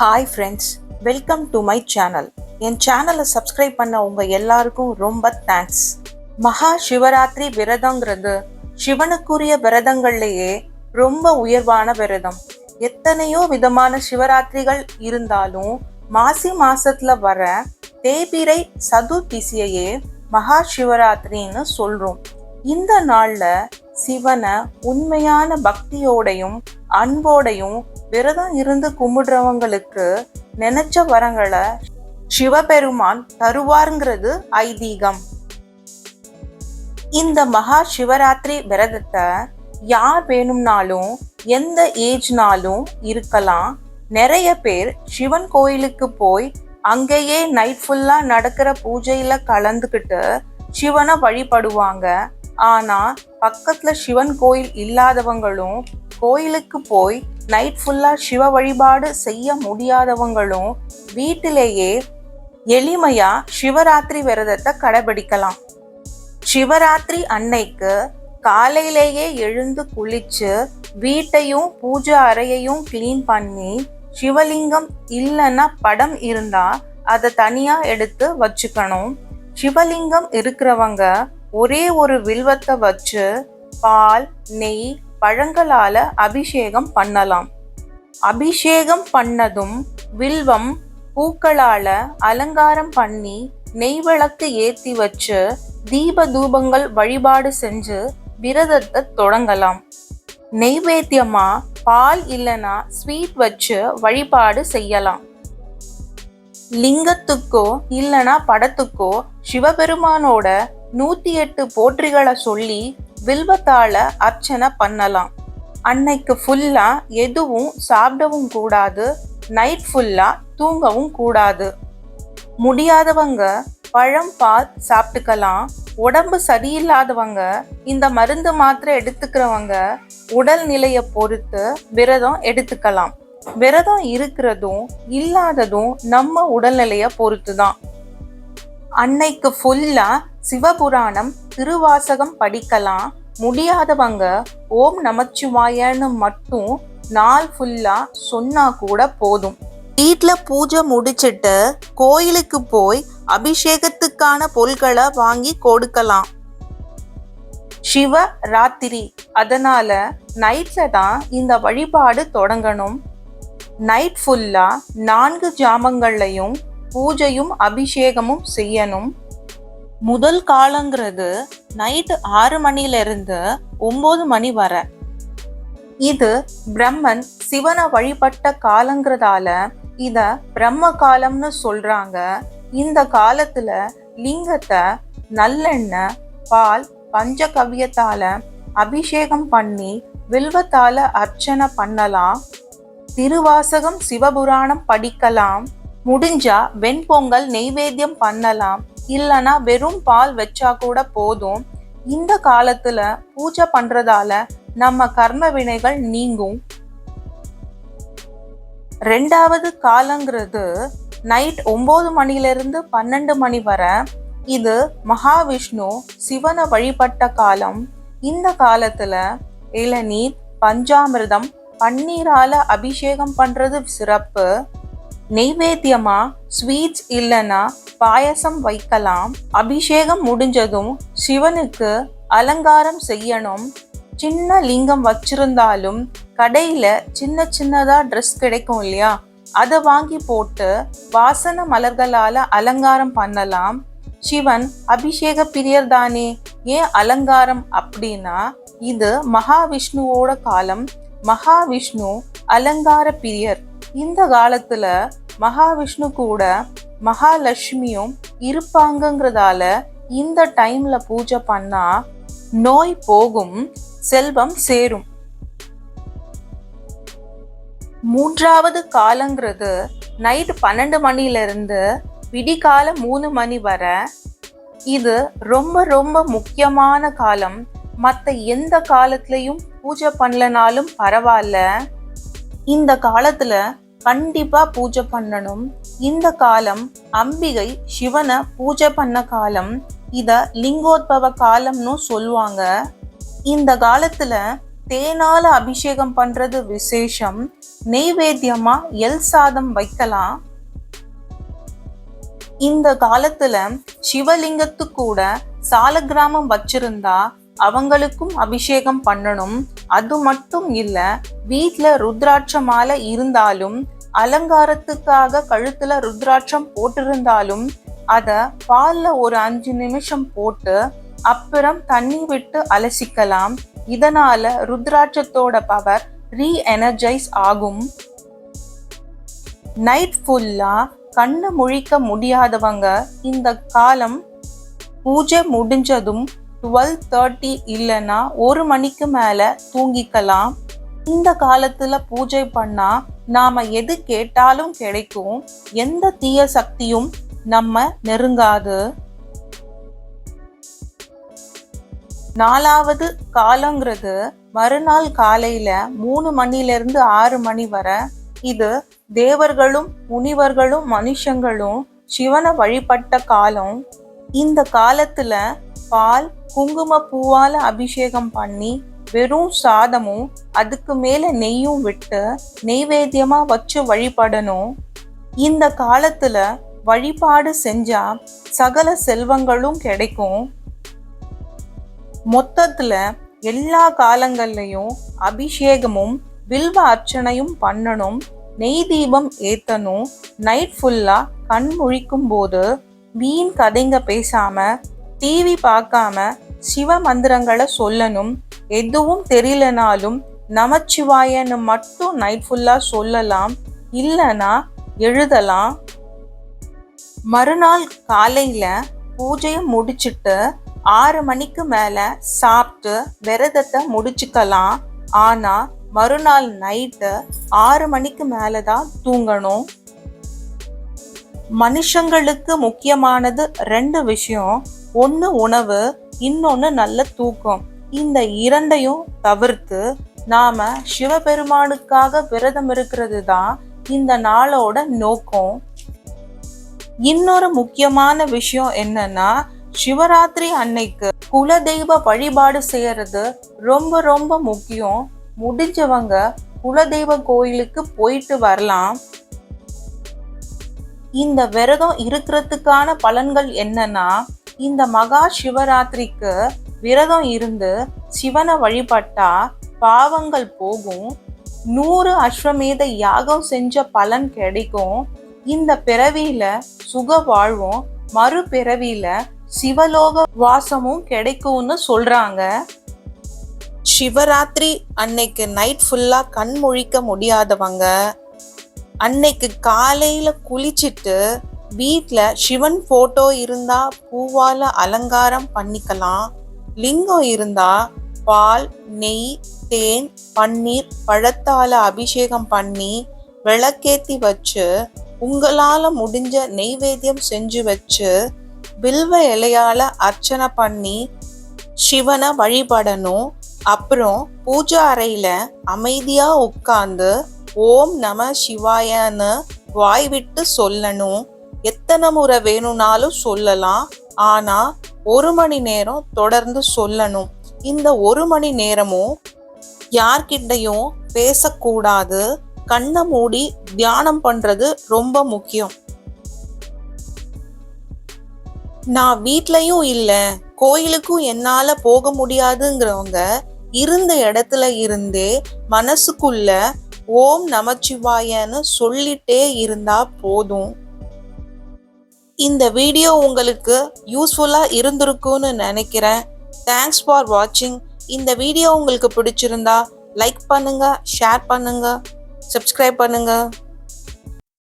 Hi friends welcome to my channel என் சேனலை subscribe பண்ண உங்கள் எல்லாருக்கும் ரொம்ப தேங்க்ஸ் மகா சிவராத்திரி விரதங்கிறது சிவனுக்குரிய விரதங்கள்லேயே ரொம்ப உயர்வான விரதம். எத்தனையோ விதமான சிவராத்திரிகள் இருந்தாலும் மாசி மாசத்துல வர தேபிரை சதுர்த்திசியையே மகா சிவராத்திரின்னு சொல்றோம். இந்த நாள்ல சிவனை உண்மையான பக்தியோடையும் அன்போடையும் விரதம் இருந்து கும்பிடுறவங்களுக்கு நினைச்ச வரங்களை சிவபெருமான் தருவாருங்கிறது ஐதீகம். இந்த மகா சிவராத்திரி விரதத்தை யார் வேணும்னாலும் எந்த ஏஜ்னாலும் இருக்கலாம். நிறைய பேர் சிவன் கோயிலுக்கு போய் அங்கேயே நைட் ஃபுல்லா நடக்கிற பூஜையில கலந்துக்கிட்டு சிவனை வழிபடுவாங்க. ஆனா பக்கத்துல சிவன் கோயில் இல்லாதவங்களும் கோயிலுக்கு போய் நைட் ஃபுல்லாக சிவ வழிபாடு செய்ய முடியாதவங்களும் வீட்டிலேயே எளிமையா சிவராத்திரி விரதத்தை கடைபிடிக்கலாம். சிவராத்திரி அன்னைக்கு காலையிலேயே எழுந்து குளிச்சு வீட்டையும் பூஜை அறையையும் கிளீன் பண்ணி சிவலிங்கம் இல்லைன்னா படம் இருந்தா அதை தனியா எடுத்து வச்சுக்கணும். சிவலிங்கம் இருக்கிறவங்க ஒரே ஒரு வில்வத்தை வச்சு பால் நெய் பழங்களால அபிஷேகம் பண்ணலாம். அபிஷேகம் பண்ணதும் வில்வம் பூக்களால அலங்காரம் பண்ணி நெய் விளக்கு ஏத்தி வச்சு தீப தூபங்கள் வழிபாடு செஞ்சு விரதத்தை தொடங்கலாம். நெய்வேத்தியமா? பால் இல்லனா ஸ்வீட் வச்சு வழிபாடு செய்யலாம். லிங்கத்துக்கோ இல்லனா படத்துக்கோ சிவபெருமானோட நூத்தி எட்டு போற்றிகளை சொல்லி வில்வத்தால அர்ச்சனை பண்ணலாம். அன்னைக்கு ஃபுல்லா எதுவும் சாப்பிடவும் கூடாது நைட் ஃபுல்லா தூங்கவும் கூடாது. முடியாதவங்க பழம் பால் சாப்பிட்டுக்கலாம். உடம்பு சரியில்லாதவங்க இந்த மருந்து மாத்திரை எடுத்துக்கிறவங்க உடல் நிலையை பொறுத்து விரதம் எடுத்துக்கலாம். விரதம் இருக்கிறதும் இல்லாததும் நம்ம உடல்நிலையை பொறுத்து தான் அன்னைக்கு ஃபுல்லாக சிவபுராணம் திருவாசகம் படிக்கலாம். முடியாதவங்க ஓம் நமச்சிவாயன்னு மட்டும் நாள் ஃபுல்லா சொன்னா கூட போதும். வீட்டில் பூஜை முடிச்சிட்டு கோயிலுக்கு போய் அபிஷேகத்துக்கான பொருட்களை வாங்கி கொடுக்கலாம். சிவ ராத்திரி அதனால நைட்ல தான் இந்த வழிபாடு தொடங்கணும். நைட் ஃபுல்லா நான்கு ஜாமங்கள்லையும் பூஜையும் அபிஷேகமும் செய்யணும். முதல் காலங்கிறது நைட்டு ஆறு மணியிலிருந்து ஒம்பது மணி வர. இது பிரம்மன் சிவனை வழிபட்ட காலங்கிறதால இத பிரம்ம காலம்னு சொல்றாங்க. இந்த காலத்துல லிங்கத்தை நல்லெண்ணெய் பால் பஞ்சகவியத்தால அபிஷேகம் பண்ணி வில்வத்தால அர்ச்சனை பண்ணலாம். திருவாசகம் சிவபுராணம் படிக்கலாம். முடிஞ்சா வெண்பொங்கல் நெய்வேத்தியம் பண்ணலாம். இல்லைன்னா வெறும் பால் வச்சா கூட போதும். இந்த காலத்துல பூஜை பண்றதால நம்ம கர்ம வினைகள் நீங்கும். ரெண்டாவது காலங்கிறது நைட் ஒன்பது மணிலிருந்து பன்னெண்டு மணி வரை இது மகாவிஷ்ணு சிவனை வழிபட்ட காலம். இந்த காலத்துல இளநீர் பஞ்சாமிர்தம் பன்னீரால அபிஷேகம் பண்றது சிறப்பு. நெய்வேத்தியமா ஸ்வீட்ஸ் இல்லைன்னா பாயசம் வைக்கலாம். அபிஷேகம் முடிஞ்சதும் சிவனுக்கு அலங்காரம் செய்யணும். சின்ன லிங்கம் வச்சிருந்தாலும் கடையில சின்ன சின்னதா ட்ரெஸ் கிடைக்கும் இல்லையா? அதை வாங்கி போட்டு வாசன மலர்களால அலங்காரம் பண்ணலாம். சிவன் அபிஷேக பிரியர் தானே. ஏன் அலங்காரம் அப்படின்னா இது மகாவிஷ்ணுவோட காலம். மகாவிஷ்ணு அலங்கார பிரியர். இந்த காலத்துல மகாவிஷ்ணு கூட மகாலட்சுமியும் இருப்பாங்கங்கிறதால இந்த டைம்ல பூஜை பண்ணா நோய் போகும் செல்வம் சேரும். மூன்றாவது காலங்கிறது நைட் பன்னெண்டு மணிலிருந்து விடிகால மூணு மணி வரை. இது ரொம்ப ரொம்ப முக்கியமான காலம். மற்ற எந்த காலத்துலையும் பூஜை பண்ணலனாலும் பரவாயில்ல. இந்த காலத்தில் கண்டிப்பா பூஜை பண்ணணும். இந்த காலம் அம்பிகை சிவனை பூஜை பண்ண காலம். இத லிங்கோத்பவ காலம்னு சொல்லுவாங்க. இந்த காலத்துல தேனால அபிஷேகம் பண்றது விசேஷம். நெய்வேத்தியமா எல் சாதம் வைக்கலாம். இந்த காலத்துல சிவலிங்கத்து கூட சாலகிராமம் வச்சிருந்தா அவங்களுக்கும் அபிஷேகம் பண்ணணும். அது மட்டும் இல்ல வீட்ல ருத்ராட்ச மாலை இருந்தாலும் அலங்காரத்துக்காக கழுத்துல ருத்ராட்சம் போட்டிருந்தாலும் அத பால்ல ஒரு அஞ்சு நிமிஷம் போட்டு அப்புறம் தண்ணி விட்டு அலசிக்கலாம். இதனால ருத்ராட்சத்தோட பவர் ரீ எனர்ஜைஸ் ஆகும். நைட் ஃபுல்லா கண்ணு முழிக்க முடியாதவங்க இந்த காலம் பூஜை முடிஞ்சதும் டுவெல் தேர்ட்டி இல்லைன்னா ஒரு மணிக்கு மேலே தூங்கிக்கலாம். இந்த காலத்தில் பூஜை பண்ணால் நாம் எது கேட்டாலும் கிடைக்கும். எந்த தீய சக்தியும் நம்ம நெருங்காது. நாலாவது காலங்கிறது மறுநாள் காலையில மூணு மணில இருந்து ஆறு மணி வரை. இது தேவர்களும் முனிவர்களும் மனுஷங்களும் சிவனை வழிபட்ட காலம். இந்த காலத்துல பால் குங்கும பூவால அபிஷேகம் பண்ணி வெறும் சாதமும் அதுக்கு மேல நெய்யும் விட்டு நெய்வேத்தியமா வச்சு வழிபடணும். இந்த காலத்துல வழிபாடு செஞ்சா சகல செல்வங்களும் கிடைக்கும். மொத்தத்துல எல்லா காலங்கள்லையும் அபிஷேகமும் வில்வ அர்ச்சனையும் பண்ணணும். நெய் தீபம் ஏத்தணும். நைட் ஃபுல்லா கண் முழிக்கும் போது வீண் கதைங்க பேசாம டிவி பார்க்காம சிவ மந்திரங்களை சொல்லணும். எதுவும் தெரியலனாலும் நமச்சிவாயன்னு மட்டும் நைட் ஃபுல்லாக சொல்லலாம். இல்லைனா எழுதலாம். மறுநாள் காலையில் பூஜையை முடிச்சிட்டு ஆறு மணிக்கு மேலே சாப்பிட்டு விரதத்தை முடிச்சுக்கலாம். ஆனால் மறுநாள் நைட்டு ஆறு மணிக்கு மேலே தான் தூங்கணும். மனுஷங்களுக்கு முக்கியமானது ரெண்டு விஷயம். ஒன்று உணவு இன்னொன்று நல்ல தூக்கம். இந்த இரண்டையும் தவிர்த்து நாம சிவபெருமானுக்காக விரதம் இருக்கிறது தான் இந்த நாளோட நோக்கம். இன்னொரு முக்கியமான விஷயம் என்னன்னா சிவராத்திரி அன்னைக்கு குலதெய்வ வழிபாடு செய்யறது ரொம்ப ரொம்ப முக்கியம். முடிஞ்சவங்க குலதெய்வ கோயிலுக்கு போயிட்டு வரலாம். இந்த விரதம் இருக்கிறதுக்கான பலன்கள் என்னன்னா இந்த மகா சிவராத்திரிக்கு விரதம் இருந்து சிவனை வழிபட்டா பாவங்கள் போகும். நூறு அஸ்வமேத யாகம் செஞ்ச பலன் கிடைக்கும். இந்த பிறவியில சுக வாழ்வும் மறு பிறவியில சிவலோக வாசமும் கிடைக்கும்னு சொல்றாங்க. சிவராத்திரி அன்னைக்கு நைட் ஃபுல்லா கண் முழிக்க முடியாதவங்க அன்னைக்கு காலையில் குளிச்சிட்டு வீட்டில் சிவன் ஃபோட்டோ இருந்தால் பூவால் அலங்காரம் பண்ணிக்கலாம். லிங்கம் இருந்தால் பால் நெய் தேன் பன்னீர் பழத்தால் அபிஷேகம் பண்ணி விளக்கேத்தி வச்சு உங்களால் முடிஞ்ச நெய்வேத்தியம் செஞ்சு வச்சு வில்வ இலையால் அர்ச்சனை பண்ணி சிவனை வழிபடணும். அப்புறம் பூஜா அறையில் அமைதியாக உட்கார்ந்து ஓம் நம சிவாயன்னு வாய் விட்டு சொல்லணும். எத்தனை முறை வேணும்னாலும் சொல்லலாம். ஆனா ஒரு மணி நேரம் தொடர்ந்து சொல்லணும். இந்த ஒரு மணி நேரமும் யார்கிட்டையும் பேசக்கூடாது. கண்ணை மூடி தியானம் பண்றது ரொம்ப முக்கியம். நான் வீட்லயும் இல்லை. கோயிலுக்கும் என்னால போக முடியாதுங்கிறவங்க இருந்த இடத்துல இருந்தே மனசுக்குள்ள ஓம் நமச்சிவாயன்னு சொல்லிட்டே இருந்தா போதும். இந்த வீடியோ உங்களுக்கு யூஸ்ஃபுல்லாக இருந்திருக்கும்னு நினைக்கிறேன். தேங்க்ஸ் ஃபார் வாட்சிங் இந்த வீடியோ உங்களுக்கு பிடிச்சிருந்தா லைக் பண்ணுங்க ஷேர் பண்ணுங்க சப்ஸ்கிரைப் பண்ணுங்க.